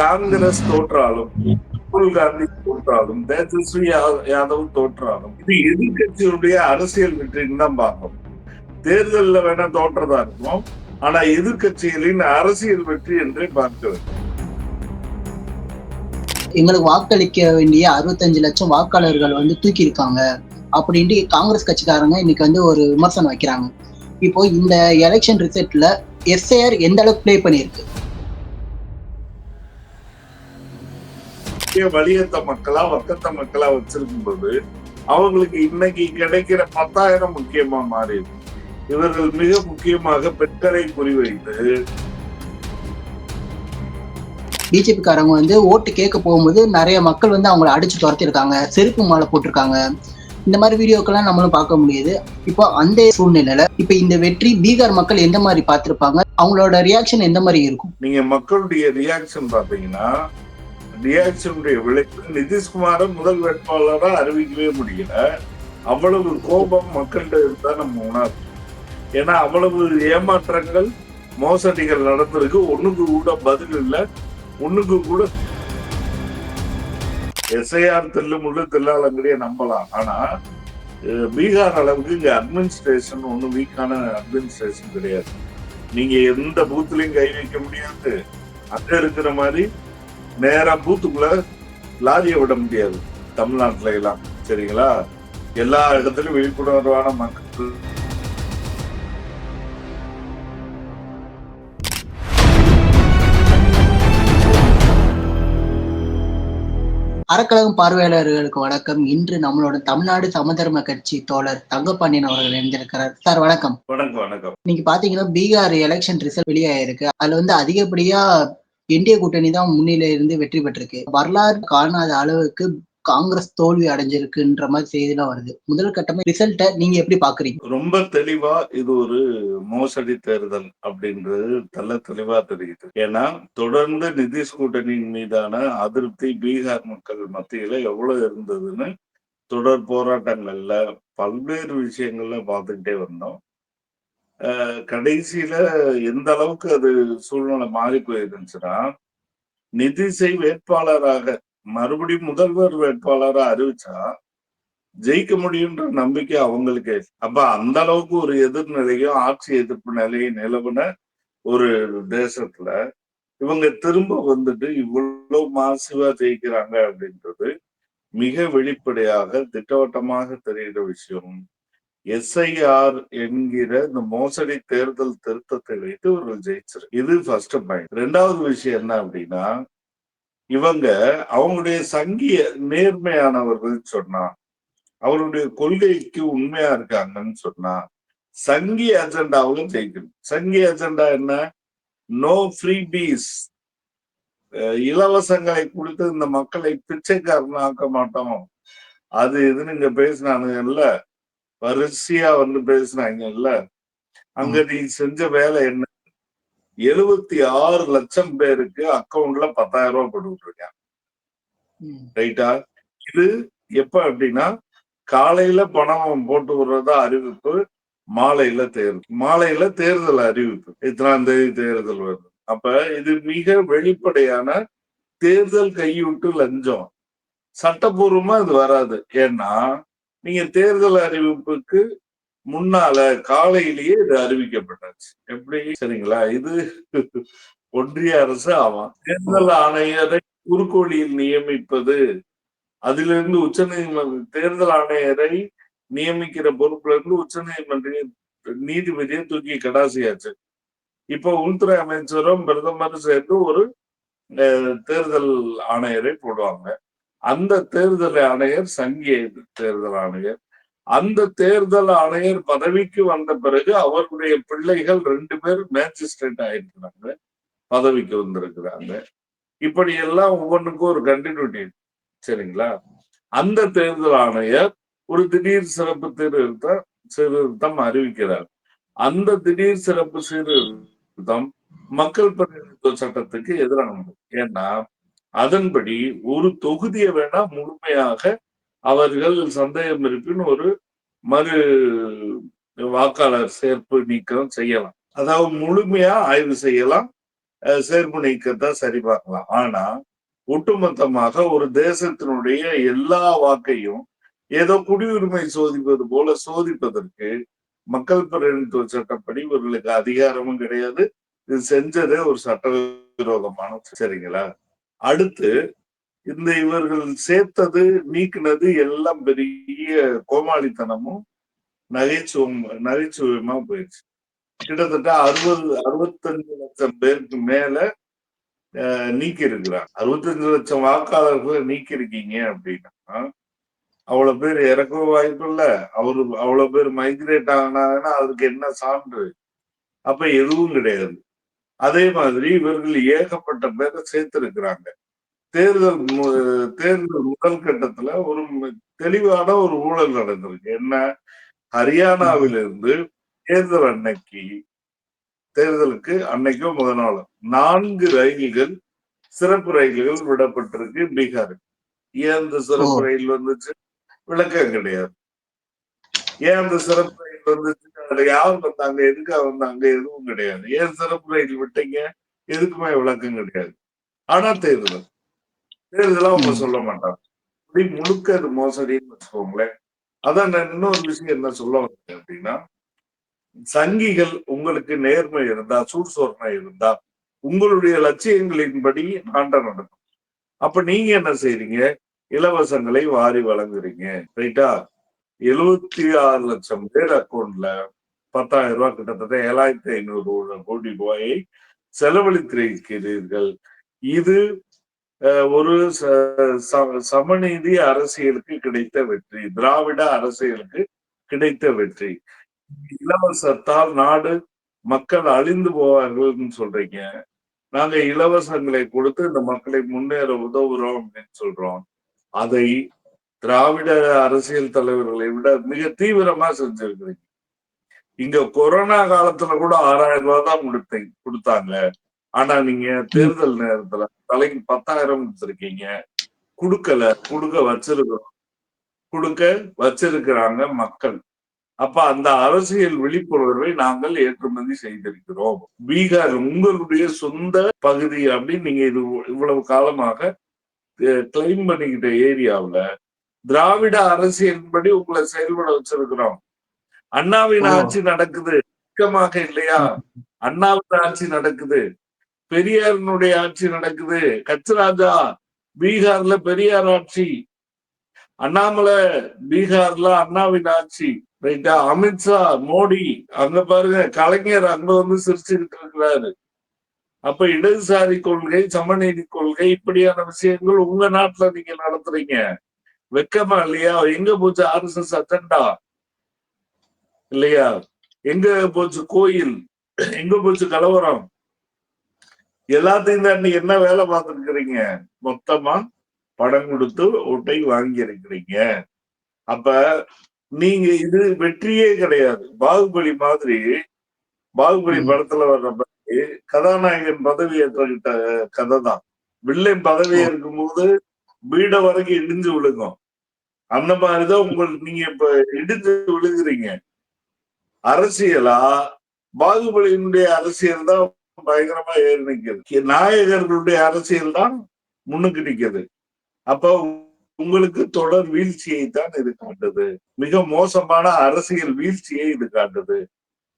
காங்கிரஸ் தோற்றாலும் ராகுல் காந்தி தோற்றாலும் தேஜஸ்வி யாதவ் தோற்றாலும் இது எதிர்கட்சியுடைய அரசியல் வெற்றின்னு தான் பார்க்கணும் தேர்தல்ல வேணா தோற்றதா இருக்கும். ஆனா எதிர்கட்சிகளின் அரசியல் வெற்றி என்றே பார்க்க வேண்டும். எங்களுக்கு வாக்களிக்க வேண்டிய அறுபத்தஞ்சு லட்சம் வாக்காளர்கள் வந்து தூக்கி இருக்காங்க அப்படின்ட்டு காங்கிரஸ் கட்சிக்காரங்க இன்னைக்கு வந்து ஒரு விமர்சனம் வைக்கிறாங்க. இப்போ இந்த எலெக்ஷன் ரிசல்ட்ல எஸ்ஐஆர் எந்த அளவுக்கு பிளே பண்ணியிருக்கு? முக்கிய வலியத்த மக்களா வக்கத்த மக்களா வச்சிருக்கும் போது அவங்களுக்கு இன்னைக்கு கிடைக்கிற பத்தாயிரம் முக்கியமா மாறி இவர்கள் மிக முக்கியமாக பெண்களை குறிவைத்து பிஜேபி காரங்க வந்து ஓட்டு கேட்க போகும்போது நிறைய மக்கள் வந்து அவங்கள அடிச்சு துரத்திருக்காங்க செருப்பு மாலை போட்டிருக்காங்க. இந்த மாதிரி வீடியோக்கெல்லாம் நம்மளும் பார்க்க முடியுது. இப்போ அந்த சூழ்நிலையில இப்போ இந்த வெற்றி பீகார் மக்கள் எந்த மாதிரி பார்த்திருப்பாங்க? அவங்களோட ரியாக்ஷன் எந்த மாதிரி இருக்கும்? நீங்க மக்களுடைய ரியாக்ஷன் பாத்தீங்கன்னா ரியாக்ஷனுடைய விளைவு நிதிஷ்குமாரை முதல் வேட்பாளரா அறிவிக்கவே முடியல. அவ்வளவு கோபம் மக்கள்கிட்ட இருந்தா நம்ம உணர்வு ஏன்னா அவ்வளவு ஏமாற்றங்கள் மோசடிகள் நடந்திருக்கு. ஒண்ணுக்கு கூட பதில் இல்ல. ஒண்ணுக்கு கூட எஸ்ஐஆர் தெல்லு முள்ளு தெல்லாலங்கடிய நம்பலாம். ஆனா பீகார் அளவுக்கு இங்க அட்மினிஸ்ட்ரேஷன் ஒன்றும் வீக்கான அட்மினிஸ்ட்ரேஷன் கிடையாது. நீங்க எந்த பூத்துலயும் கை வைக்க முடியாது. அங்க இருக்கிற மாதிரி நேரா பூத்துக்குள்ள லாரியை விட முடியாது. தமிழ்நாட்டுல எல்லாம் சரிங்களா? எல்லா இடத்துலயும் விழிப்புணர்வான மக்கள். அறக்கழகம் பார்வையாளர்களுக்கு வணக்கம். இன்று நம்மளோட தமிழ்நாடு சமதர்ம கட்சி தோழர் தங்கப்பாண்டியன் அவர்கள் இணைந்திருக்கிறார். சார் வணக்கம். வணக்கம் வணக்கம். நீங்க பாத்தீங்கன்னா பீகார் எலெக்ஷன் ரிசல்ட் வெளியாயிருக்கு. அதுல வந்து அதிகப்படியா என்டிஏ கூட்டணி தான் முன்னிலை இருந்து வெற்றி பெற்றிருக்கு. வரலாறு காணாத அளவுக்கு காங்கிரஸ் தோல்வி அடைஞ்சிருக்குன்ற மாதிரி செய்திலாம் வருது. முதல் கட்டமா ரிசல்ட்டை நீங்க எப்படி பாக்குறீங்க? ரொம்ப தெளிவா இது ஒரு மோசடி தேர்தல் அப்படின்றது நல்ல தெளிவா தெரியுது. ஏன்னா தொடர்ந்து நிதிஷ் கூட்டணியின் மீதான அதிருப்தி பீகார் மக்கள் மத்தியில எவ்வளவு இருந்ததுன்னு தொடர் போராட்டங்கள்ல பல்வேறு விஷயங்கள்ல பார்த்துக்கிட்டே வந்தோம். கடைசியில எந்த அளவுக்கு அது சூழ்நிலை மாறி போயிருந்துச்சுன்னா நிதிசை வேட்பாளராக மறுபடியும் முதல்வர் வேட்பாளரா அறிவிச்சா ஜெயிக்க முடியுன்ற நம்பிக்கை அவங்களுக்கு. அப்ப அந்த அளவுக்கு ஒரு எதிர்நிலையும் ஆட்சி எதிர்ப்பு நிலையும் நிலவுன ஒரு தேசத்துல இவங்க திரும்ப வந்துட்டு இவ்வளவு மாசிவா ஜெயிக்கிறாங்க அப்படின்றது மிக வெளிப்படையாக திட்டவட்டமாக தெரிகிற விஷயம். எஸ்ஐஆர் என்கிற இந்த மோசடி தேர்தல் திருத்தத்தை வைத்து இவர்கள் ஜெயிச்சிரு. இது ஃபர்ஸ்ட் பாயிண்ட் ரெண்டாவது விஷயம் என்ன அப்படின்னா இவங்க அவங்களுடைய சங்கிய நேர்மையானவர்கள் சொன்னா அவருடைய கொள்கைக்கு உண்மையா இருக்காங்கன்னு சொன்னா சங்கி அஜெண்டாவிலும் ஜெயிக்கணும். சங்கி அஜெண்டா என்ன? நோ ஃப்ரீ பீஸ் இலவசங்களை கொடுத்து இந்த மக்களை பிச்சைக்காரன் ஆக்க மாட்டோம். அது இதுன்னு இங்க பேசினானுங்கல்ல வரிசையா வந்து பேசினாங்கல்ல அங்க நீ செஞ்ச வேலை என்ன? எழுபத்தி ஆறு லட்சம் பேருக்கு அக்கவுண்ட்ல பத்தாயிரம் ரூபாய் போட்டு விட்டுருக்கேன் ரைட்டா? இது எப்ப அப்படின்னா காலையில பணம் போட்டு விடுறதா அறிவிப்பு மாலையில தேர்தல் மாலையில தேர்தல் அறிவிப்பு. இத்தனாம் தேதி தேர்தல் வருது. அப்ப இது மிக வெளிப்படையான தேர்தல் கையூட்டு லஞ்சம். சட்டபூர்வமா இது வராது. ஏன்னா நீங்க தேர்தல் அறிவிப்புக்கு முன்னால காலையிலேயே இது அறிவிக்கப்பட்டாச்சு. எப்படி? சரிங்களா? இது ஒன்றிய அரசு ஆவாம் தேர்தல் ஆணையரை குறுக்கோளியில் நியமிப்பது அதிலிருந்து உச்ச நீதிமன்ற தேர்தல் ஆணையரை நியமிக்கிற பொறுப்புல இருந்து உச்ச நீதிமன்ற நீதிபதியை தூக்கி கடாசியாச்சு. இப்ப உள்துறை அமைச்சரும் பிரதமரும் சேர்ந்து ஒரு அஹ், தேர்தல் ஆணையரை போடுவாங்க. அந்த தேர்தல் ஆணையர் சங்கிய தேர்தல் ஆணையர். அந்த தேர்தல் ஆணையர் பதவிக்கு வந்த பிறகு அவருடைய பிள்ளைகள் ரெண்டு பேர் மேஜிஸ்ட்ரேட் ஆயிருக்கிறாங்க. பதவிக்கு வந்திருக்கிறாங்க. இப்படி எல்லாம் ஒவ்வொன்றுக்கும் ஒரு கண்டினியூட்டி சரிங்களா? அந்த தேர்தல் ஆணையர் ஒரு திடீர் சிறப்பு சீர்திருத்தம் சீர்திருத்தம் அறிவிக்கிறார். அந்த திடீர் சிறப்பு சீர்திருத்தம் மக்கள் பிரதிநிதித்துவ சட்டத்துக்கு எதிரானது. ஏன்னா அதன்படி ஒரு தொகுதியை வேணா முழுமையாக அவர்கள் சந்தேகம் இருப்பின் ஒரு மறு வாக்காளர் சேர்ப்பு நீக்கம் செய்யலாம். அதாவது முழுமையா ஆய்வு செய்யலாம். சேர்ப்பு நீக்கத்தை சரி பார்க்கலாம். ஆனா ஒட்டுமொத்தமாக ஒரு தேசத்தினுடைய எல்லா வாக்கையும் ஏதோ குடியுரிமை சோதிப்பது போல சோதிப்பதற்கு மக்கள் பிரதிநிதித்துவ சட்டப்படி இவர்களுக்கு அதிகாரமும் கிடையாது. இது செஞ்சதே ஒரு சட்டவிரோதமான சரிங்களா அடுத்து இந்த இவர்கள் சேர்த்தது நீக்கினது எல்லாம் பெரிய கோமாளித்தனமும் நகைச்சுவம் நகைச்சுவையுமா போயிடுச்சு. கிட்டத்தட்ட அறுபது அறுபத்தஞ்சு லட்சம் பேருக்கு மேல நீக்கி இருக்கிறாங்க அறுபத்தஞ்சு லட்சம் வாக்காளர்களை நீக்கி இருக்கீங்க அப்படின்னா அவ்வளவு பேர் இறக்க வாய்ப்பு இல்ல. அவரு அவ்வளவு பேர் மைக்ரேட் ஆனாங்கன்னா அதுக்கு என்ன சான்று? அப்ப எதுவும் கிடையாது. அதே மாதிரி இவர்கள் ஏகப்பட்ட பேரை சேர்த்திருக்கிறாங்க. தேர்தல் தேர்தல் முதல் கட்டத்துல ஒரு தெளிவான ஒரு ஊழல் நடந்திருக்கு. என்ன? ஹரியானாவிலிருந்து தேர்தல் அன்னைக்கு தேர்தலுக்கு அன்னைக்கும் முதல் நாள் நான்கு ரயில்கள் சிறப்பு ரயில்கள் விடப்பட்டிருக்கு பீகாருக்கு ஏன் அந்த சிறப்பு. ரயில் வந்துச்சு? விளக்கம் கிடையாது. ஏன் அந்த சிறப்பு ரயில் வந்துச்சு? அதுல யார் வந்தாங்க? எதுக்காக வந்தாங்க? எதுவும் கிடையாது. ஏன் சிறப்பு ரயில் விட்டீங்க? எதுக்குமே விளக்கம் கிடையாது. ஆனா தேர்தல். தேர்தலா அவங்க. சொல்ல மாட்டாங்க. இப்படி முழுக்க அது மோசடின்னு வச்சுக்கோங்களேன். அதான் நான் இன்னொரு விஷயம் என்ன சொல்ல வந்தேன் அப்படின்னா சங்கிகள் உங்களுக்கு நேர்மை இருந்தா சூழ்சோர்மை இருந்தா உங்களுடைய லட்சியங்களின்படி நாட்டம் நடக்கும். அப்ப நீங்க என்ன செய்றீங்க? இலவசங்களை வாரி வழங்குறீங்க. ரைட்டா? எழுபத்தி ஆறு லட்சம் பேர் அக்கௌண்ட்ல பத்தாயிரம் ரூபாய் கிட்டத்தட்ட ஏழாயிரத்தி ஐநூறு கோடி ரூபாயை செலவழித்திருக்கிறீர்கள். இது அஹ், ஒரு ச- ச- சமநீதி அரசியலுக்கு கிடைத்த வெற்றி. திராவிட அரசியலுக்கு கிடைத்த வெற்றி. இலவசத்தால் நாடு மக்கள் அழிந்து போவார்கள்னு சொல்றீங்க. நாங்க இலவசங்களை கொடுத்து இந்த மக்களை முன்னேற உதவுறோம் அப்படின்னு சொல்றோம். அதை திராவிட அரசியல் தலைவர்களை விட மிக தீவிரமா செஞ்சிருக்கிறீங்க. இங்க கொரோனா காலத்துல கூட ஆறாயிரம் ரூபாய் தான் கொடுத்தீங்க கொடுத்தாங்க. ஆனா நீங்க தேர்தல் நேரத்துல தலைக்கு பத்தாயிரம் கொடுத்துருக்கீங்க. கொடுக்கல கொடுக்க வச்சிருக்கிறோம். கொடுக்க வச்சிருக்கிறாங்க மக்கள். அப்ப அந்த அரசியல் விழிப்புணர்வை நாங்கள் ஏற்றுமதி செய்திருக்கிறோம். பீகார் உங்களுடைய சொந்த பகுதி அப்படின்னு நீங்க இது இவ்வளவு காலமாக கிளைம் பண்ணிக்கிட்ட ஏரியாவுல திராவிட அரசியலின்படி உங்களை செயல்பட வச்சிருக்கிறோம். அண்ணாவின். ஆட்சி நடக்குது. இக்கமாக இல்லையா? அண்ணாவின் ஆட்சி நடக்குது. பெரியாரினுடைய ஆட்சி நடக்குது. கச்சராஜா பீகார்ல பெரியார் ஆட்சி. அண்ணாமலை பீகார்ல அண்ணாவின் ஆட்சி. ரைட்டா? அமித்ஷா மோடி. அங்க பாருங்க கலைஞர் அங்க வந்து சிரிச்சுக்கிட்டு இருக்கிறாரு. அப்ப இடதுசாரி கொள்கை சமநீதி கொள்கை இப்படியான விஷயங்கள் உங்க நாட்டுல நீங்க நடத்துறீங்க. வெக்கமா இல்லையா? எங்க போச்சு ஆர்எஸ்எஸ் அஜெண்டா இல்லையா? எங்க போச்சு கோயில்? எங்க போச்சு கலவரம்? எல்லாத்தையும் தான் நீ என்ன வேலை பார்த்துருக்கிறீங்க? மொத்தமா படம் கொடுத்து ஓட்டை வாங்கி இருக்கிறீங்க அப்ப நீங்க இது வெற்றியே கிடையாது. பாகுபலி மாதிரி பாகுபலி. படத்துல வர்ற மாதிரி கதாநாயகன் பதவி ஏற்றுக்கிட்ட கதை தான். வில்லன் பதவி ஓ. இருக்கும்போது வீட வரைக்கும் இடிஞ்சு விழுகும். அந்த மாதிரிதான் உங்களுக்கு நீங்க இப்ப இடிஞ்சு விழுகுறீங்க. அரசியலா பாகுபலியினுடைய அரசியல் தான் பயங்கரமா ஏறி நிற்கிறது நாயகர்களுடைய அரசியல் தான் முன்னுக்கு நிற்கிறது அப்போ உங்களுக்கு தொடர் வீழ்ச்சியை தான் இது காட்டுது. மிக மோசமான அரசியல் வீழ்ச்சியை இது காட்டுது.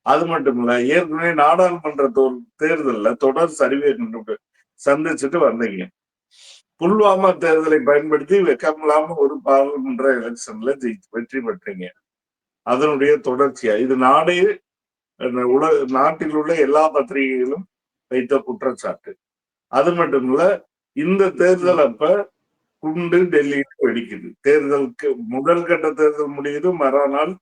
அது மட்டும் இல்ல ஏற்கனவே நாடாளுமன்ற தேர்தலில் தேர்தல்ல தொடர் சரிவை சந்திச்சுட்டு வந்தீங்க. புல்வாமா தேர்தலை பயன்படுத்தி வெக்கமில்லாம ஒரு பாராளுமன்ற எலெக்ஷன்ல ஜெயி வெற்றி பெற்றீங்க. அதனுடைய தொடர்ச்சியா இது நாடே உலக நாட்டில் உள்ள எல்லா பத்திரிகைகளும் வைத்த குற்றச்சாட்டு. அது மட்டும் இல்ல இந்த தேர்தல் அப்ப குண்டு டெல்லியில வெடிக்குது. தேர்தலுக்கு முதல் கட்ட தேர்தல் முடியுது மறுநாள்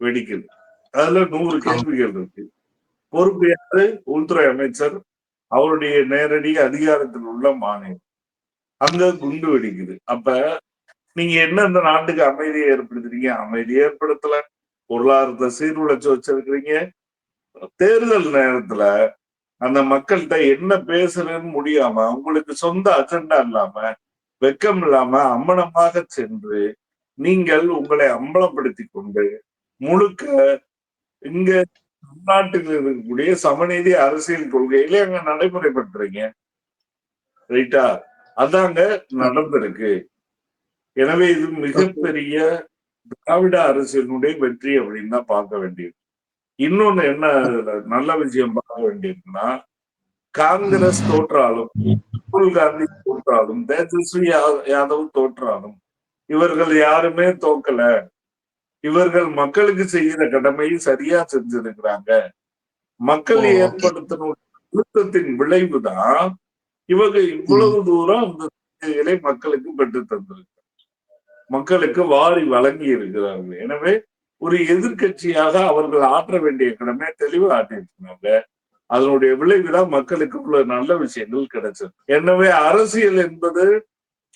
வெடிக்குது. அதுல நூறு கேள்விகள் இருக்கு. பொறுப்பு யாரு உள்துறை அமைச்சர் அவருடைய நேரடி அதிகாரத்தில் உள்ள மாநிலம். அங்க குண்டு வெடிக்குது. அப்ப நீங்க என்ன இந்த நாட்டுக்கு அமைதியை ஏற்படுத்துறீங்க? அமைதி ஏற்படுத்தல. பொருளாதாரத்தை சீர்குலைச்சு வச்சிருக்கிறீங்க. தேர்தல் நேரத்துல அந்த மக்கள்கிட்ட என்ன பேசுறதுன்னு முடியாம உங்களுக்கு சொந்த அஜெண்டா இல்லாம வெக்கம் இல்லாம அம்மனமாக சென்று நீங்கள் உங்களை அம்பலப்படுத்தி கொண்டு முழுக்க இங்க தமிழ்நாட்டில் இருக்கக்கூடிய சமநீதி அரசியல் கொள்கையில அங்க நடைமுறைப்படுத்துறீங்க. ரைட்டா? அதாங்க நடந்திருக்கு. எனவே இது மிகப்பெரிய திராவிட அரசியலுடைய வெற்றி அப்படின்னு தான் பார்க்க வேண்டியது இன்னொன்னு என்ன நல்ல விஷயம் பார்க்க வேண்டியதுன்னா காங்கிரஸ் தோற்றாலும் ராகுல் காந்தி தோற்றாலும் தேஜஸ்வி யாதவ் தோற்றாலும் இவர்கள் யாருமே தோக்கல. இவர்கள் மக்களுக்கு செய்யற கடமையை சரியா செஞ்சிருக்கிறாங்க. மக்கள். ஏற்படுத்தின அழுத்தத்தின் விளைவுதான் இவங்க இவ்வளவு தூரம் அந்த செய்திகளை மக்களுக்கு பெற்று தந்திருக்கு மக்களுக்கு வாரி வழங்கி இருக்கிறார்கள். எனவே ஒரு எதிர்க்கட்சியாக அவர்கள் ஆற்ற வேண்டிய கடமை தெளிவு ஆட்டியிருக்கிறாங்க அதனுடைய விளைவுதான் மக்களுக்கு உள்ள நல்ல விஷயங்கள் கிடைச்சது. எனவே அரசியல் என்பது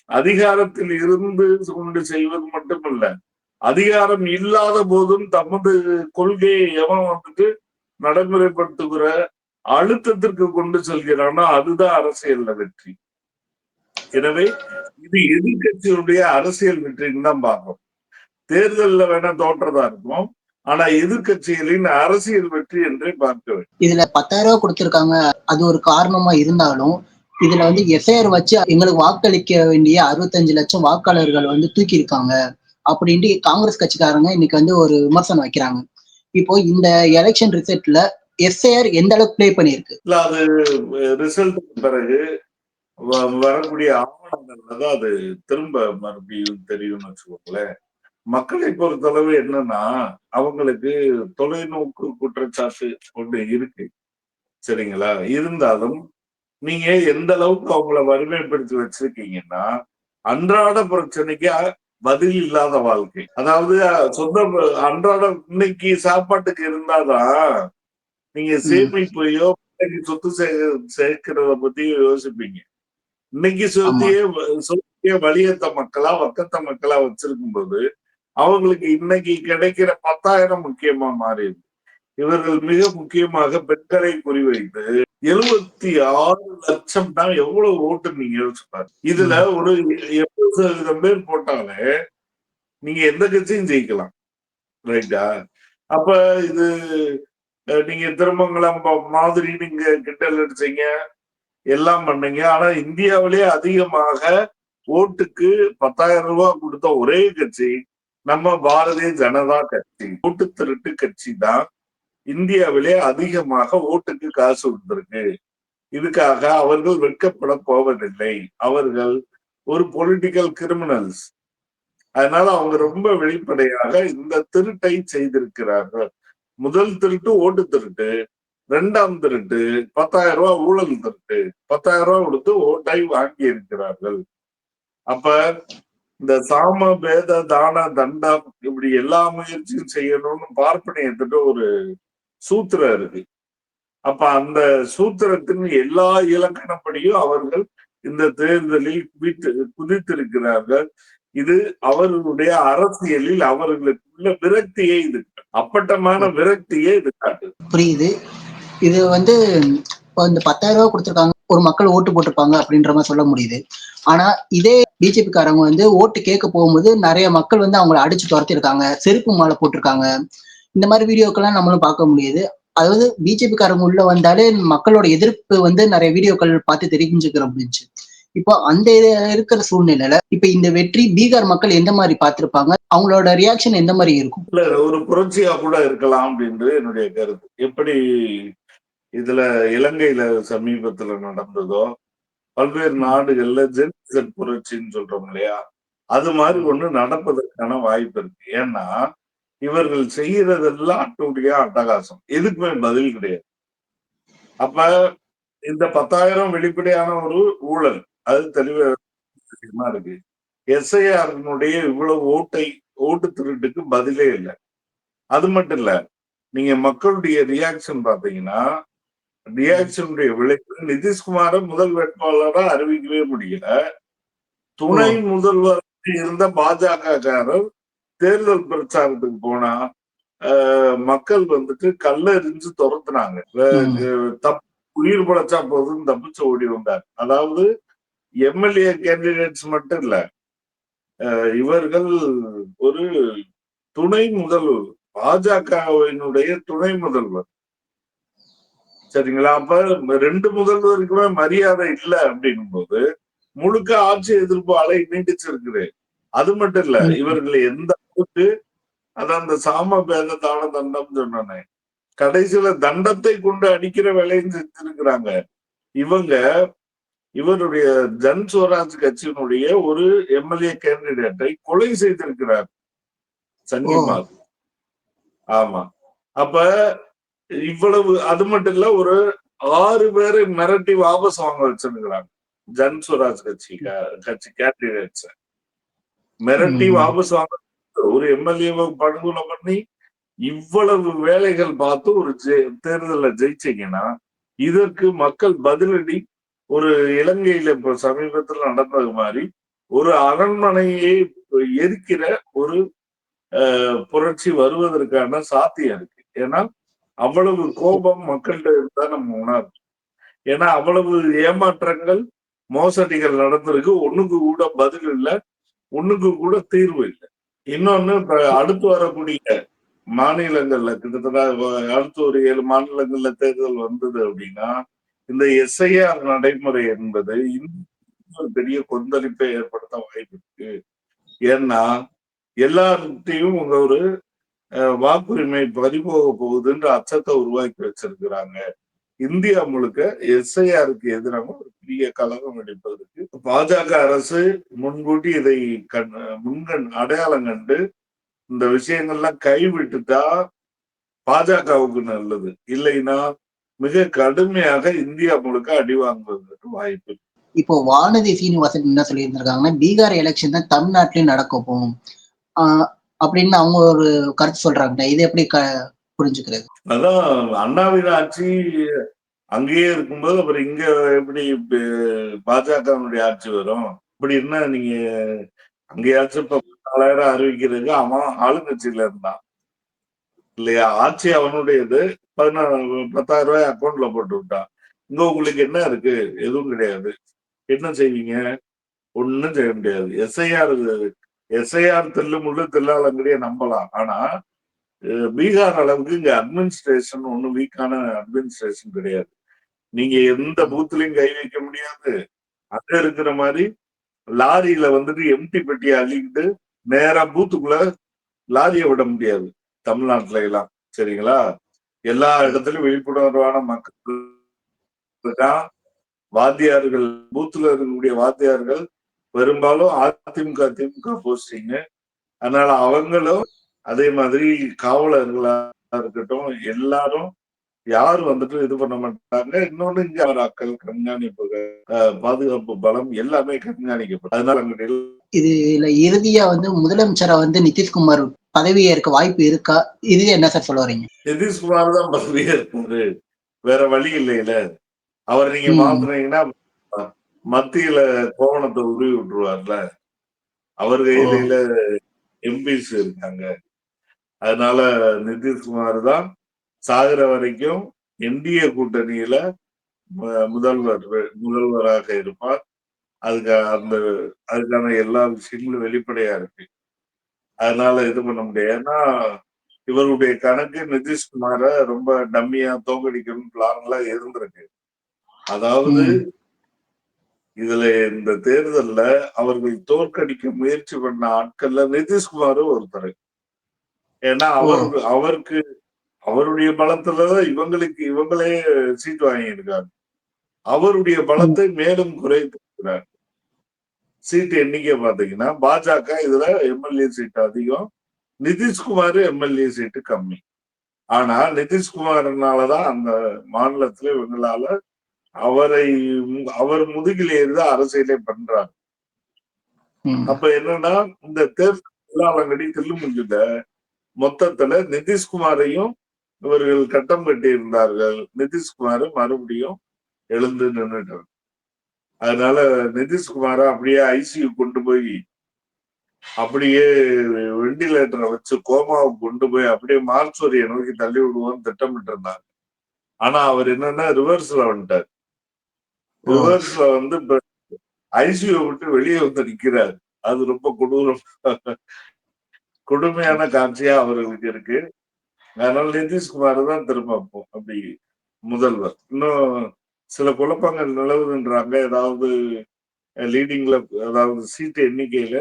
அதிகாரத்தில் இருந்து கொண்டு செய்வது மட்டுமல்ல அதிகாரம் இல்லாத போதும் தமது கொள்கையை எவன் வந்துட்டு நடைமுறைப்படுத்துகிற அழுத்தத்திற்கு கொண்டு செல்கிறானோ அதுதான் அரசியல்ல வெற்றி. எனவே இது எதிர்கட்சியுடைய அரசியல் வெற்றின்னு தான் பார்க்கணும். தேர்தல்ல வேணா தோற்றதா இருக்கும். ஆனா எதிர்கட்சிகளின் அரசியல் வெற்றி என்றே பார்க்க வேண்டும். இதுல பத்தாயிரம் ரூபாய் கொடுத்திருக்காங்க. அது ஒரு காரணமா இருந்தாலும் இதுல வந்து எஃப்ஐஆர் வச்சு எங்களுக்கு வாக்களிக்க வேண்டிய அறுபத்தஞ்சு லட்சம் வாக்காளர்கள் வந்து தூக்கி இருக்காங்க அப்படின்ட்டு காங்கிரஸ் கட்சிக்காரங்க இன்னைக்கு வந்து ஒரு விமர்சனம் வைக்கிறாங்க. இப்போ இந்த எலெக்ஷன் ரிசல்ட்ல எஸ்ஐஆர் எந்த அளவுக்கு ப்ளே பண்ணியிருக்கு? இல்ல அது ரிசல்ட் பிறகு வரக்கூடிய ஆவணங்கள்ல தான் அது திரும்ப மறுபடியும் தெரியும்னு வச்சுக்கோங்களேன். மக்களை பொறுத்தளவு என்னன்னா அவங்களுக்கு தொலைநோக்கு குற்றச்சாட்டு ஒன்று இருக்கு. சரிங்களா? இருந்தாலும் நீங்க எந்த அளவுக்கு அவங்கள வறுமைப்படுத்தி வச்சிருக்கீங்கன்னா அன்றாட பிரச்சனைக்கு பதில் இல்லாத வாழ்க்கை. அதாவது சொந்த அன்றாட இன்னைக்கு சாப்பாட்டுக்கு இருந்தாதான் நீங்க சேமிப்பையோ சொத்து சே- சேர்க்கிறத பத்தி யோசிப்பீங்க. இன்னைக்கு சொத்தியே சொத்தியே வலியத்த மக்களா வக்கத்த மக்களா வச்சிருக்கும் போது அவங்களுக்கு இன்னைக்கு கிடைக்கிற பத்தாயிரம் முக்கியமா மாறிடுது. இவர்கள் மிக முக்கியமாக பெண்களை குறிவைத்து எழுபத்தி ஆறு லட்சம் தான் எவ்வளவு ஓட்டு நீங்க யோசிச்சு பாருங்க. இதுல ஒரு எண்பது சதவீதம் பேர் போட்டாலே நீங்க எந்த கட்சியும் ஜெயிக்கலாம். ரைட்டா? அப்ப இது நீங்க திருமங்கலம் மாதிரி நீங்க கிண்டல் அடிச்சீங்க. எல்லாம் பண்ணீங்க. ஆனா இந்தியாவிலேயே அதிகமாக ஓட்டுக்கு பத்தாயிரம் ரூபாய் கொடுத்த ஒரே கட்சி நம்ம பாரதிய ஜனதா கட்சி. ஓட்டு திருட்டு கட்சி தான் இந்தியாவிலே அதிகமாக ஓட்டுக்கு காசு கொடுத்திருக்கு. இதுக்காக அவர்கள் வெட்கப்பட போவதில்லை. அவர்கள் ஒரு பொலிட்டிக்கல் கிரிமினல்ஸ் அதனால அவங்க ரொம்ப வெளிப்படையாக இந்த திருட்டை செய்திருக்கிறார்கள். முதல் திருட்டு ஓட்டு திருட்டு. ரெண்டாம் திருட்டு பத்தாயிரம் ரூபாய் ஊழல் திருட்டு பத்தாயிரம் ரூபாய் கொடுத்து ஓட்டை வாங்கி இருக்கிறார்கள். அப்ப இந்த சாம பேத தான தண்டம் இப்படி எல்லா முயற்சியும் செய்யணும்னு பார்ப்பனியத்துட்டு ஒரு சூத்திரம் இருக்கு. அப்ப அந்த சூத்திரத்தின் எல்லா இலக்கணப்படியும் அவர்கள் இந்த தேர்தலில் குவித்து குதித்திருக்கிறார்கள். இது அவர்களுடைய அரசியலில் அவர்களுக்குள்ள விரக்தியே இது. அப்பட்டமான விரக்தியே இது. காட்டுது புரியுது. இது வந்து இப்போ இந்த பத்தாயிரம் ரூபாய் கொடுத்துருக்காங்க ஒரு மக்கள் ஓட்டு போட்டிருப்பாங்க அப்படின்ற மாதிரி சொல்ல முடியுது. ஆனா இதே பிஜேபிக்காரங்க வந்து ஓட்டு கேட்க போகும்போது நிறைய மக்கள் வந்து அவங்கள அடிச்சு துரத்திருக்காங்க செருப்பு மாலை போட்டிருக்காங்க. இந்த மாதிரி வீடியோக்கெல்லாம் நம்மளும் பார்க்க முடியுது. அதாவது பிஜேபிக்காரங்க உள்ள வந்தாலே மக்களோட எதிர்ப்பு வந்து நிறைய வீடியோக்கள் பார்த்து தெரிஞ்சுக்கிற முடிஞ்சு. இப்போ அந்த இருக்கிற சூழ்நிலையில இப்ப இந்த வெற்றி பீகார் மக்கள் எந்த மாதிரி பார்த்திருப்பாங்க? அவங்களோட ரியாக்ஷன் எந்த மாதிரி இருக்கும்? இல்ல ஒரு புரட்சியா கூட இருக்கலாம் அப்படின்றது என்னுடைய கருத்து. எப்படி இதுல இலங்கையில சமீபத்துல நடந்ததோ பல்வேறு நாடுகள்ல ஜென் புரட்சின்னு சொல்றோம் இல்லையா? அது மாதிரி ஒண்ணு நடப்பதற்கான வாய்ப்பு இருக்கு. ஏன்னா இவர்கள் செய்யறதெல்லாம் அட்டுடைய அட்டகாசம். எதுக்குமே பதில் கிடையாது. அப்ப இந்த பத்தாயிரம் வெளிப்படையான ஒரு ஊழல் அது தெளிவா இருக்கு? எஸ்ஐஆர்னுடைய இவ்வளவு ஓட்டை ஓட்டு திருட்டுக்கு பதிலே இல்லை. அது மட்டும் இல்ல நீங்க மக்களுடைய ரியாக்ஷன் பாத்தீங்கன்னா ரியாக்ஷனுடைய விளைவு நிதிஷ்குமார முதல் வேட்பாளரா அறிவிக்கவே முடியல. துணை முதல்வர் இருந்த பாஜகக்காரர் தேர்தல் பிரச்சாரத்துக்கு போனா மக்கள் வந்துட்டு கல்லெறிஞ்சு துரத்துனாங்க. தப்பு உயிர் படைச்சா போதும் தப்பிச்சு ஓடி வந்தார். அதாவது எம்எல்ஏ கேண்டிடேட்ஸ் மட்டும் இல்ல இவர்கள் ஒரு துணை முதல்வர் பாஜகவினுடைய துணை முதல்வர். சரிங்களா? அப்ப ரெண்டு முதல்வருக்குமே மரியாதை இல்லை அப்படின்னும் போது முழுக்க ஆட்சி எதிர்ப்பு அலை நீடிச்சிருக்குது. அது மட்டும் இல்ல. இவர்கள் எந்த அளவுக்கு அதான் அந்த சாம பேத தான தண்டம் சொன்னானே கடைசியில தண்டத்தை கொண்டு அடிக்கிற வேலையும் செஞ்சிருக்கிறாங்க. இவங்க இவருடைய ஜன் சுவராஜ் கட்சியினுடைய ஒரு எம்எல்ஏ கேண்டிடேட்டை கொலை செய்திருக்கிறார். சங்கிமால் ஆமா. அப்ப இவ்வளவு அது மட்டும் இல்ல ஒரு ஆறு பேரை மிரட்டி வாபஸ் வாங்க வச்சிருக்கிறாங்க. ஜன் சுவராஜ் கட்சி கட்சி கேண்டிடேட்ஸ் மிரட்டி. வாபஸ் வாங்க ஒரு எம்எல்ஏவை படுகொலை பண்ணி இவ்வளவு வேலைகள் பார்த்து ஒரு தேர்தல்ல ஜெயிச்சீங்கன்னா இதற்கு மக்கள் பதிலடி ஒரு இலங்கையில இப்ப சமீபத்தில் நடந்தது மாதிரி ஒரு அரண்மனையை எரிக்கிற ஒரு புரட்சி வருவதற்கான சாத்தியம் இருக்கு. ஏன்னா அவ்வளவு கோபம் மக்கள்கிட்ட இருந்தா நம்ம உணர்றோம் ஏன்னா அவ்வளவு ஏமாற்றங்கள் மோசடிகள் நடந்திருக்கு. ஒண்ணுக்கு கூட பதில் இல்லை. ஒண்ணுக்கு கூட தீர்வு இல்லை. இன்னொன்னு அடுத்து வரக்கூடிய மாநிலங்கள்ல கிட்டத்தட்ட அடுத்து ஒரு ஏழு மாநிலங்கள்ல தேர்தல் வந்தது அப்படின்னா இந்த எஸ்ஐஆர் நடைமுறை என்பது இன்னும் பெரிய கொந்தளிப்பை ஏற்படுத்த வாய்ப்பு இருக்கு. ஏன்னா எல்லார்கிட்டையும் உங்க ஒரு வாக்குரிமை பறிபோக போகுதுன்ற அச்சத்தை உருவாக்கி வச்சிருக்கிறாங்க. இந்தியா முழுக்க எஸ்ஐஆருக்கு எதிராக ஒரு பெரிய கலகம் எடுப்பதற்கு பாஜக அரசு முன்கூட்டி இதை கண் முன்கண் அடையாளம் கண்டு இந்த விஷயங்கள்லாம் கைவிட்டுட்டா பாஜகவுக்கு நல்லது. இல்லைன்னா மிக கடுமையாக இந்தியா முழுக்க அடி வாங்குவதற்கு வாய்ப்பு இப்போ வானதி சீனிவாசன் என்ன சொல்லியிருந்திருக்காங்கன்னா பீகார் எலெக்ஷன் தான் தமிழ்நாட்டிலயும் நடக்க போகும். ஆஹ் அப்படின்னு அவங்க ஒரு கருத்து சொல்றாங்க. இது எப்படி க புரிஞ்சுக்கிறது? அதான் அண்ணாவின் ஆட்சி அங்கேயே இருக்கும்போது அப்புறம் இங்க எப்படி பாஜகவினுடைய ஆட்சி வரும்? இப்படி என்ன நீங்க அங்கேயாச்சும் இப்ப நாலாயிரம் அறிவிக்கிறதுக்கு அவன் ஆளுங்கட்சியில இருந்தான். இல்லையா? ஆட்சி அவனுடையது. பதினாறு பத்தாயிரம் ரூபாய் அக்கௌண்ட்ல போட்டு விட்டான். இங்க உங்களுக்கு என்ன இருக்கு? எதுவும் கிடையாது. என்ன செய்வீங்க? ஒண்ணும் செய்ய முடியாது. எஸ்ஐஆர் எஸ்ஐஆர் தெல்லு முள்ளு தெல்லாலங்கடியே நம்பலாம். ஆனா பீகார் அளவுக்கு இங்க அட்மினிஸ்ட்ரேஷன் ஒண்ணு வீக்கான அட்மினிஸ்ட்ரேஷன் கிடையாது. நீங்க எந்த பூத்துலயும் கை வைக்க முடியாது. அங்க இருக்கிற மாதிரி லாரியில வந்துட்டு எம்டி பெட்டியை அள்ளிக்கிட்டு நேரா பூத்துக்குள்ள லாரியை விட முடியாது. தமிழ்நாட்டுல எல்லாம். சரிங்களா? எல்லா இடத்துலயும் விழிப்புணர்வான மக்கள் வாத்தியார்கள் பூத்துல இருக்கக்கூடிய வாத்தியார்கள் பெரும்பாலும் அதிமுக திமுக போஸ்டிங் அதனால அவங்களும் அதே மாதிரி காவலர்களா இருக்கட்டும் எல்லாரும் யார் வந்துட்டு இது பண்ண மாட்டாங்க. இன்னொன்னு இங்க ஆக்கள் கண்காணிப்புகள் அஹ், பாதுகாப்பு பலம் எல்லாமே கண்காணிக்கப்படும். அதனால அங்க இதுல இறுதியா வந்து முதலமைச்சரா வந்து நிதிஷ்குமார் பதவி ஏற்க வாய்ப்பு இருக்கா? இது என்ன சார் சொல்ல வரீங்க நிதிஷ்குமார் தான் பதவியே இருப்பாரு வேற வழி இல்லையில. அவர் நீங்க. மாத்துனீங்கன்னா மத்தியில கோவணத்தை உருவி விட்டுருவார்ல அவர் கையில எம்பிஸ் இருக்காங்க. அதனால நிதிஷ்குமார் தான் சாகிற வரைக்கும் என்டிஏ கூட்டணியில முதல்வர் முதல்வராக இருப்பார். அதுக்கு அந்த அதுக்கான எல்லா விஷயங்களும் வெளிப்படையா இருக்கு. அதனால இது பண்ண முடியாது. ஏன்னா இவருடைய கணக்கு நிதிஷ்குமார ரொம்ப டம்மியா தோக்கடிக்கணும் பிளான்ல இருந்திருக்கு. அதாவது. இதுல இந்த தேர்தல்ல அவர்கள் தோற்கடிக்க முயற்சி பண்ண ஆட்கள்ல நிதிஷ்குமாரும் ஒருத்தர். ஏன்னா அவருக்கு அவருக்கு அவருடைய பலத்துலதான் இவங்களுக்கு இவங்களே சீட் வாங்கியிருக்காங்க. அவருடைய பலத்தை மேலும் குறைத்திருக்கிறார். சீட் எண்ணிக்கை பாத்தீங்கன்னா பாஜக இதுல எம்எல்ஏ சீட் அதிகம் நிதிஷ்குமார் எம்எல்ஏ சீட்டு கம்மி. ஆனா நிதிஷ்குமார்னாலதான் அந்த மாநிலத்துல இவங்களால அவரை அவர் முதுகில் ஏறிதான் அரசியலே பண்றாங்க ம். அப்ப என்னன்னா இந்த தேர்தல் தில்லுமுஞ்சுல மொத்தத்துல நிதிஷ்குமாரையும் இவர்கள் கட்டம் கட்டி இருந்தார்கள் நிதிஷ்குமார் மறுபடியும் எழுந்து நின்றுட்டார் அதனால நிதிஷ்குமார அப்படியே ஐசியூ கொண்டு போய் அப்படியே வெண்டிலேட்டரை வச்சு கோமாவுக்கு கொண்டு போய் அப்படியே மார்ச்சுவரியை நோக்கி தள்ளி விடுவோம்னு திட்டமிட்டு இருந்தாங்க ஆனா அவர் என்னன்னா ரிவர்ஸ்ல வந்துட்டார். ரிவர்ஸ்ல வந்து ஐசியூ விட்டு வெளியே வந்து நிக்கிறார். அது ரொம்ப கொடூரம். கொடுமையான காட்சியா அவர்களுக்கு இருக்கு. அதனால நிதிஷ்குமார் தான் திரும்ப அப்போ அப்படி முதல்வர். இன்னும் சில குழப்பங்கள் நிலவுதுன்றாங்க. ஏதாவது லீடிங்ல அதாவது சீட்டு எண்ணிக்கையில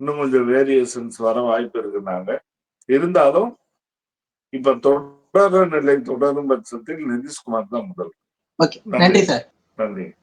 இன்னும் கொஞ்சம் வேரியேஷன்ஸ் வர வாய்ப்பு இருக்குனாங்க இருந்தாலும் இப்ப தொடர் நிலை தொடரும் பட்சத்தில் நிதிஷ்குமார் தான் முதல்வர். நன்றி. சார். நன்றி